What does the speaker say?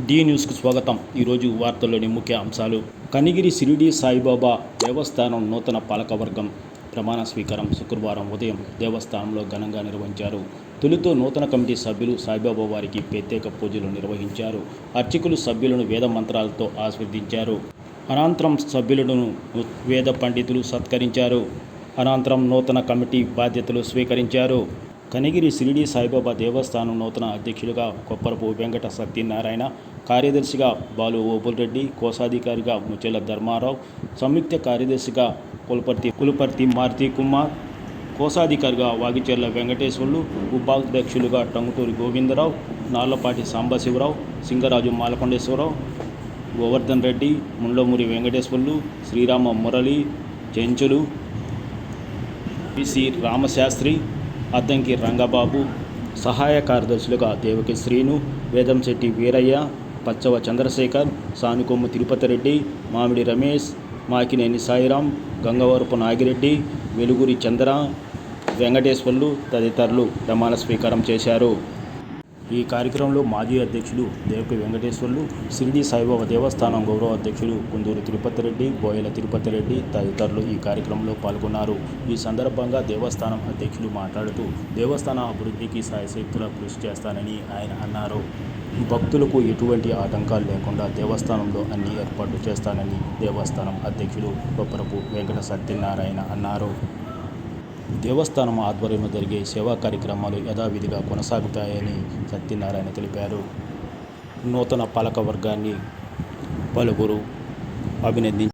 D న్యూస్కు స్వాగతం. ఈరోజు వార్తల్లోని ముఖ్య అంశాలు. కనిగిరి సిరిడి సాయిబాబా దేవస్థానం నూతన పాలకవర్గం ప్రమాణ స్వీకారం శుక్రవారం ఉదయం దేవస్థానంలో ఘనంగా నిర్వహించారు. తొలుతో నూతన కమిటీ సభ్యులు సాయిబాబా వారికి ప్రత్యేక పూజలు నిర్వహించారు. అర్చకులు సభ్యులను వేద మంత్రాలతో ఆశీర్వదించారు. అనంతరం సభ్యులను వేద పండితులు సత్కరించారు. అనంతరం నూతన కమిటీ బాధ్యతలు స్వీకరించారు. కనిగిరి సిరిడి సాయిబాబా దేవస్థానం నూతన అధ్యక్షులుగా కొప్పరపు వెంకట సత్యనారాయణ కార్యదర్శిగా బాలు ఓబుల్రెడ్డి కోశాధికారిగా ముచ్చెల ధర్మారావు సంయుక్త కార్యదర్శిగా కులపర్తి కులపర్తి మారుతి కుమార్ కోశాధికారిగా వాగిచెర్ల వెంకటేశ్వర్లు ఉపాధ్యక్షులుగా టంగుటూరి గోవిందరావు నార్లపాటి సాంబశివరావు సింగరాజు మాలకొండేశ్వరరావు గోవర్ధన్ రెడ్డి ముండమూరి వెంకటేశ్వర్లు శ్రీరామ మురళి చెంచులు పిసి రామశాస్త్రి అద్దంకి రంగబాబు సహాయ కార్యదర్శులుగా దేవకి శ్రీను వేదంశెట్టి వీరయ్య పచ్చవ చంద్రశేఖర్ సానుకొమ్ము తిరుపతి రెడ్డి మామిడి రమేష్ మాకినేని సాయిరాం గంగవరపు నాగిరెడ్డి వెలుగురి చంద్ర వెంకటేశ్వర్లు తదితరులు ప్రమాణ స్వీకారం చేశారు. ఈ కార్యక్రమంలో మాజీ అధ్యక్షులు దేవక వెంకటేశ్వర్లు సిరిడి సాయిబాబా దేవస్థానం గౌరవ అధ్యక్షులు కుందూరు తిరుపతి రెడ్డి బోయల తిరుపతి రెడ్డి తదితరులు ఈ కార్యక్రమంలో పాల్గొన్నారు. ఈ సందర్భంగా దేవస్థానం అధ్యక్షులు మాట్లాడుతూ దేవస్థాన అభివృద్ధికి సాయశక్తుల కృషి చేస్తానని ఆయన అన్నారు. భక్తులకు ఎటువంటి ఆటంకాలు లేకుండా దేవస్థానంలో అన్ని ఏర్పాట్లు చేస్తానని దేవస్థానం అధ్యక్షులు బొప్పరపు వెంకట సత్యనారాయణ అన్నారు. దేవస్థానం ఆధ్వర్యంలో జరిగే సేవా కార్యక్రమాలు యథావిధిగా కొనసాగుతాయని సత్యనారాయణ తెలిపారు. నూతన పాలక వర్గాన్ని పలువురు అభినందించారు.